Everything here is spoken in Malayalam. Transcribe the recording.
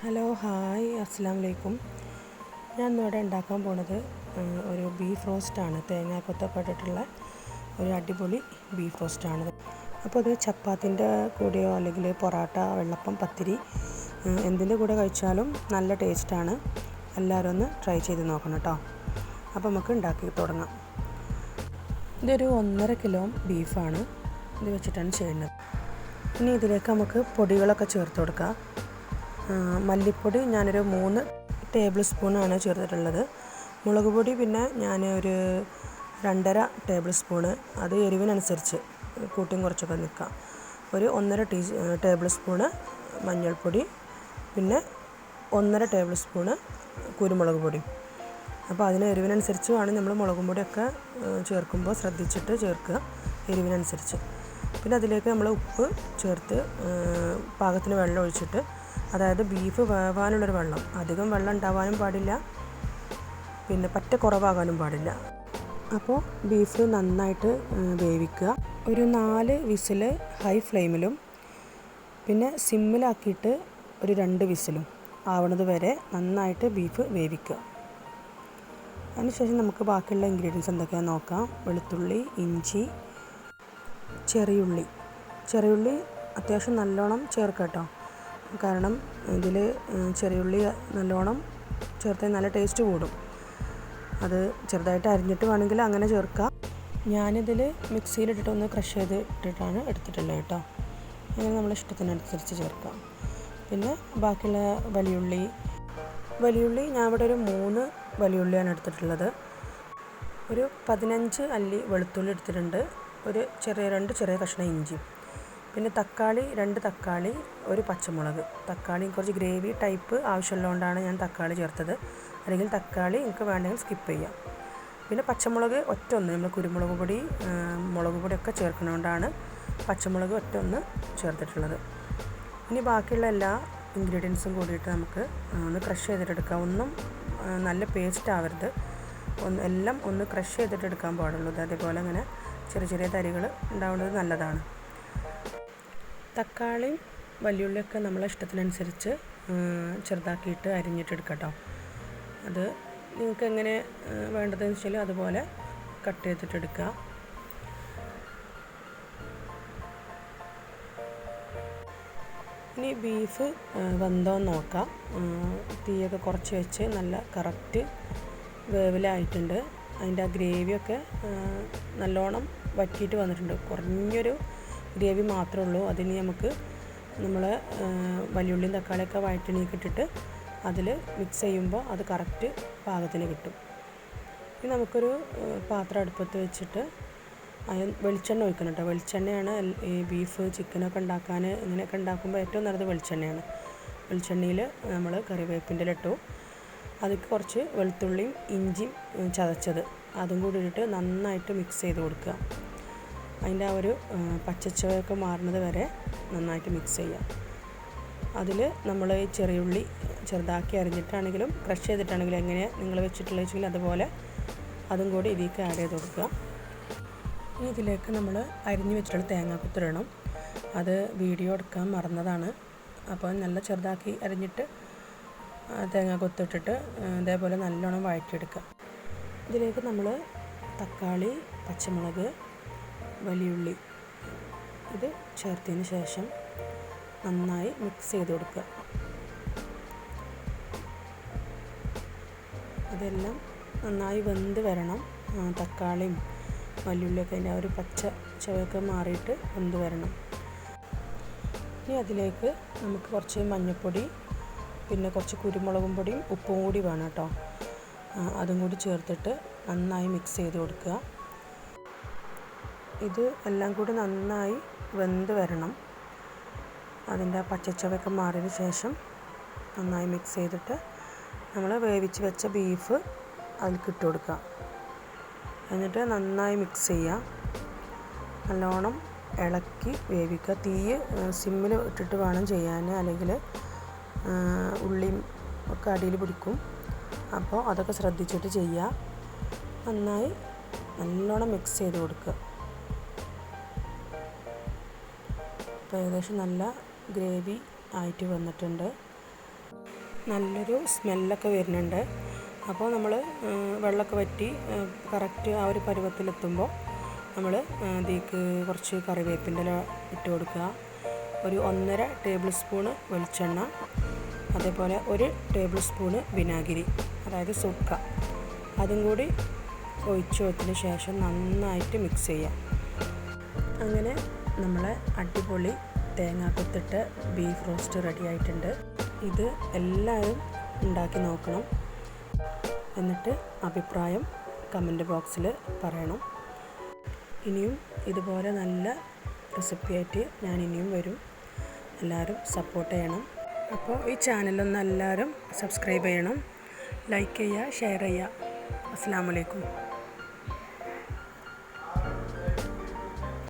ഹലോ ഹായ് അസ്സാം വലൈക്കും ഞാൻ ഇന്നിവിടെ ഉണ്ടാക്കാൻ പോണത് ഒരു ബീഫ് റോസ്റ്റാണ് തേങ്ങ കൊത്തപ്പെട്ടിട്ടുള്ള ഒരു അടിപൊളി ബീഫ് റോസ്റ്റാണ് അപ്പോൾ അത് ചപ്പാത്തിന്റെ കൂടെയോ അല്ലെങ്കിൽ പൊറോട്ട വെള്ളപ്പം പത്തിരി എന്തിന്റെ കൂടെ കഴിച്ചാലും നല്ല ടേസ്റ്റാണ് എല്ലാവരും ഒന്ന് ട്രൈ ചെയ്ത് നോക്കണം കേട്ടോ അപ്പോൾ നമുക്ക് ഉണ്ടാക്കി തുടങ്ങാം. ഇതൊരു ഒന്നര കിലോ ബീഫാണ് ഇത് വെച്ചിട്ടാണ് ചെയ്യുന്നത്. ഇനി ഇതിലേക്ക് നമുക്ക് പൊടികളൊക്കെ ചേർത്ത് കൊടുക്കാം. മല്ലിപ്പൊടി ഞാനൊരു മൂന്ന് ടേബിൾ സ്പൂണാണ് ചേർത്തിട്ടുള്ളത്. മുളക് പൊടി പിന്നെ ഞാൻ ഒരു രണ്ടര ടേബിൾ സ്പൂണ്. അത് എരിവിനനുസരിച്ച് കൂട്ടിയും കുറച്ചൊക്കെ നിൽക്കാം ഒരു ഒന്നര ടീ ടേബിൾ സ്പൂണ് മഞ്ഞൾപ്പൊടി പിന്നെ ഒന്നര ടേബിൾ സ്പൂണ് കുരുമുളക് പൊടി. അപ്പോൾ അതിന് എരിവിനനുസരിച്ച് വേണം നമ്മൾ മുളകും പൊടിയൊക്കെ ചേർക്കുമ്പോൾ ശ്രദ്ധിച്ചിട്ട് ചേർക്കുക എരിവിനനുസരിച്ച്. പിന്നെ അതിലേക്ക് നമ്മൾ ഉപ്പ് ചേർത്ത് പാകത്തിന് വെള്ളം ഒഴിച്ചിട്ട് അതായത് ബീഫ് വേവാനുള്ളൊരു വെള്ളം. അധികം വെള്ളം ഉണ്ടാവാനും പാടില്ല. പിന്നെ പറ്റ കുറവാകാനും പാടില്ല. അപ്പോൾ ബീഫ് നന്നായിട്ട് വേവിക്കുക. ഒരു നാല് വിസിൽ ഹൈ ഫ്ലെയിമിലും പിന്നെ സിമ്മിലാക്കിയിട്ട് ഒരു രണ്ട് വിസിലും ആവണത് വരെ നന്നായിട്ട് ബീഫ് വേവിക്കുക. അതിനുശേഷം നമുക്ക് ബാക്കിയുള്ള ഇൻഗ്രീഡിയൻസ് എന്തൊക്കെയാണെന്ന് നോക്കാം. വെളുത്തുള്ളി ഇഞ്ചി ചെറിയുള്ളി. ചെറിയുള്ളി അത്യാവശ്യം നല്ലോണം ചേർക്കാം കേട്ടോ. കാരണം ഇതിൽ ചെറിയുള്ളി നല്ലോണം ചേർത്താൽ നല്ല ടേസ്റ്റ് കൂടും. അത് ചെറുതായിട്ട് അരിഞ്ഞിട്ട് വേണമെങ്കിൽ അങ്ങനെ ചേർക്കാം. ഞാനിതിൽ മിക്സിയിലിട്ടിട്ട് ഒന്ന് ക്രഷ് ചെയ്ത് ഇട്ടിട്ടാണ് എടുത്തിട്ടുള്ളത് കേട്ടോ. അങ്ങനെ നമ്മൾ ഇഷ്ടത്തിനനുസരിച്ച് ചേർക്കാം. പിന്നെ ബാക്കിയുള്ള വലിയുള്ളി. വലിയുള്ളി ഞാൻ ഇവിടെ ഒരു മൂന്ന് വലിയുള്ളിയാണ് എടുത്തിട്ടുള്ളത്. ഒരു പതിനഞ്ച് അല്ലി വെളുത്തുള്ളി എടുത്തിട്ടുണ്ട്. ഒരു ചെറിയ രണ്ട് ചെറിയ കഷ്ണം ഇഞ്ചി പിന്നെ തക്കാളി രണ്ട് തക്കാളി ഒരു പച്ചമുളക്. തക്കാളി കുറച്ച് ഗ്രേവി ടൈപ്പ് ആവശ്യമുള്ളതുകൊണ്ടാണ് ഞാൻ തക്കാളി ചേർത്തത്. അല്ലെങ്കിൽ തക്കാളി നിങ്ങൾക്ക് വേണമെങ്കിൽ സ്കിപ്പ് ചെയ്യാം. പിന്നെ പച്ചമുളക് ഒറ്റ ഒന്ന് നമ്മൾ കുരുമുളക് പൊടി മുളക് പൊടിയൊക്കെ ചേർക്കുന്നതുകൊണ്ടാണ് പച്ചമുളക് ഒറ്റ ഒന്ന് ചേർത്തിട്ടുള്ളത്. ഇനി ബാക്കിയുള്ള എല്ലാ ഇൻഗ്രീഡിയൻസും കൂടിയിട്ട് നമുക്ക് ഒന്ന് ക്രഷ് ചെയ്തിട്ടെടുക്കാം. ഒന്നും നല്ല പേസ്റ്റ് ആവരുത്. ഒന്ന് എല്ലാം ഒന്ന് ക്രഷ് ചെയ്തിട്ടെടുക്കാൻ പാടുള്ളൂ. അതേപോലെ അങ്ങനെ ചെറിയ ചെറിയ തരികൾ ഉണ്ടാവേണ്ടത് നല്ലതാണ്. തക്കാളിയും വലിയുള്ളിയൊക്കെ നമ്മളെ ഇഷ്ടത്തിനനുസരിച്ച് ചെറുതാക്കിയിട്ട് അരിഞ്ഞിട്ടെടുക്കാം കേട്ടോ അത് നിങ്ങൾക്ക് എങ്ങനെ വേണ്ടതെന്ന് വെച്ചാൽ അതുപോലെ കട്ട് ചെയ്തിട്ടെടുക്കുക ഇനി ബീഫ് വെന്തോ നോക്കാം. തീയൊക്കെ കുറച്ച് വെച്ച് നല്ല കറക്റ്റ് വേവിലായിട്ടുണ്ട്. അതിന്റെ ആ ഗ്രേവിയൊക്കെ നല്ലോണം വറ്റിയിട്ട് വന്നിട്ടുണ്ട്. കുറഞ്ഞൊരു ഗ്രേവി മാത്രമേ ഉള്ളൂ അതിന് നമുക്ക് നമ്മൾ വലിയുള്ളിയും തക്കാളിയൊക്കെ വഴറ്റണിയൊക്കെ ഇട്ടിട്ട് അതിൽ മിക്സ് ചെയ്യുമ്പോൾ അത് കറക്റ്റ് പാകത്തിന് കിട്ടും. ഇനി നമുക്കൊരു പാത്രം അടുപ്പത്ത് വെച്ചിട്ട് അത് വെളിച്ചെണ്ണ ഒഴിക്കണം കേട്ടോ. വെളിച്ചെണ്ണയാണ് ഈ ബീഫ് ചിക്കനൊക്കെ ഉണ്ടാക്കാൻ ഇങ്ങനെയൊക്കെ ഉണ്ടാക്കുമ്പോൾ ഏറ്റവും നല്ലത് വെളിച്ചെണ്ണയാണ്. വെളിച്ചെണ്ണയിൽ നമ്മൾ കറിവേപ്പിന്റെ ഇട്ടു. അതിലേക്ക് കുറച്ച് വെളുത്തുള്ളിയും ഇഞ്ചിയും ചതച്ചത്. അതും കൂടി ഇട്ടിട്ട് നന്നായിട്ട് മിക്സ് ചെയ്ത് കൊടുക്കുക. അതിന്റെ ആ ഒരു പച്ചച്ചുവയൊക്കെ മാറുന്നത് വരെ നന്നായിട്ട് മിക്സ് ചെയ്യുക അതിൽ നമ്മൾ ഈ ചെറിയുള്ളി ചെറുതാക്കി അരിഞ്ഞിട്ടാണെങ്കിലും ക്രഷ് ചെയ്തിട്ടാണെങ്കിലും എങ്ങനെ നിങ്ങൾ വെച്ചിട്ടുള്ള വെച്ചെങ്കിൽ അതുപോലെ അതും കൂടി ഇതിലേക്ക് ആഡ് ചെയ്ത് കൊടുക്കുക. ഇനി ഇതിലേക്ക് നമ്മൾ അരിഞ്ഞു വെച്ചിട്ടുള്ള തേങ്ങാക്കുത്തിടണം അത് വീഡിയോ എടുക്കാൻ മറന്നതാണ്. അപ്പോൾ നല്ല ചെറുതാക്കി അരിഞ്ഞിട്ട് തേങ്ങ കൊത്തിട്ടിട്ട് ഇതേപോലെ നല്ലോണം വഴറ്റിയെടുക്കുക. ഇതിലേക്ക് നമ്മൾ തക്കാളി പച്ചമുളക് വലിയുള്ളി. ഇത് ചേർത്തതിന് ശേഷം നന്നായി മിക്സ് ചെയ്ത് കൊടുക്കുക. അതെല്ലാം നന്നായി വെന്ത് വരണം. തക്കാളിയും വലിയുള്ളിയൊക്കെ അതിന്റെ ആ ഒരു പച്ച ചുവയൊക്കെ മാറിയിട്ട് വെന്ത് വരണം. ഇനി അതിലേക്ക് നമുക്ക് കുറച്ച് മഞ്ഞൾപ്പൊടി പിന്നെ കുറച്ച് കുരുമുളകും പൊടിയും ഉപ്പും കൂടി വേണം കേട്ടോ. അതും കൂടി ചേർത്തിട്ട് നന്നായി മിക്സ് ചെയ്ത് കൊടുക്കുക. ഇത് എല്ലാം കൂടി നന്നായി വെന്ത് വരണം. അതിന്റെ ആ പച്ചച്ചവയൊക്കെ മാറിയതിന് ശേഷം നന്നായി മിക്സ് ചെയ്തിട്ട് നമ്മൾ വേവിച്ച് വെച്ച ബീഫ് അതിലേക്ക് ഇട്ട് കൊടുക്കുക. എന്നിട്ട് നന്നായി മിക്സ് ചെയ്യുക. നല്ലോണം ഇളക്കി വേവിക്കുക. തീ സിമ്മിൽ ഇട്ടിട്ട് വേണം ചെയ്യാൻ. അല്ലെങ്കിൽ ഉള്ളിയും ഒക്കെ അടിയിൽ പിടിക്കും. അപ്പോൾ അതൊക്കെ ശ്രദ്ധിച്ചിട്ട് ചെയ്യുക. നന്നായി നല്ലോണം മിക്സ് ചെയ്ത് കൊടുക്കുക. അപ്പോൾ ഏകദേശം നല്ല ഗ്രേവി ആയിട്ട് വന്നിട്ടുണ്ട്. നല്ലൊരു സ്മെല്ലൊക്കെ വരുന്നുണ്ട്. അപ്പോൾ നമ്മൾ വെള്ളമൊക്കെ വറ്റി കറക്റ്റ് ആ ഒരു പരുവത്തിലെത്തുമ്പോൾ നമ്മൾ ഇതിലേക്ക് കുറച്ച് കറിവേപ്പിന്റെ ഇല ഇട്ട് കൊടുക്കുക. ഒരു ഒന്നര ടേബിൾ സ്പൂണ് വെളിച്ചെണ്ണ അതേപോലെ ഒരു ടേബിൾ സ്പൂണ് വിനാഗിരി അതായത് സുക്ക. അതും കൂടി ഒഴിച്ചു വെച്ചതിന് ശേഷം നന്നായിട്ട് മിക്സ് ചെയ്യാം അങ്ങനെ നമ്മളെ അടിപൊളി തേങ്ങാക്കൊത്തിട്ട് ബീഫ് റോസ്റ്റ് റെഡി ആയിട്ടുണ്ട് ഇത് എല്ലാവരും ഉണ്ടാക്കി നോക്കണം. എന്നിട്ട് അഭിപ്രായം കമന്റ് ബോക്സിൽ പറയണം. ഇനിയും ഇതുപോലെ നല്ല റെസിപ്പിയായിട്ട് ഞാൻ ഇനിയും വരും. എല്ലാവരും സപ്പോർട്ട് ചെയ്യണം. അപ്പോൾ ഈ ചാനലൊന്ന് എല്ലാവരും സബ്സ്ക്രൈബ് ചെയ്യണം. ലൈക്ക് ചെയ്യുക ഷെയർ ചെയ്യുക. അസ്സാം വലൈക്കും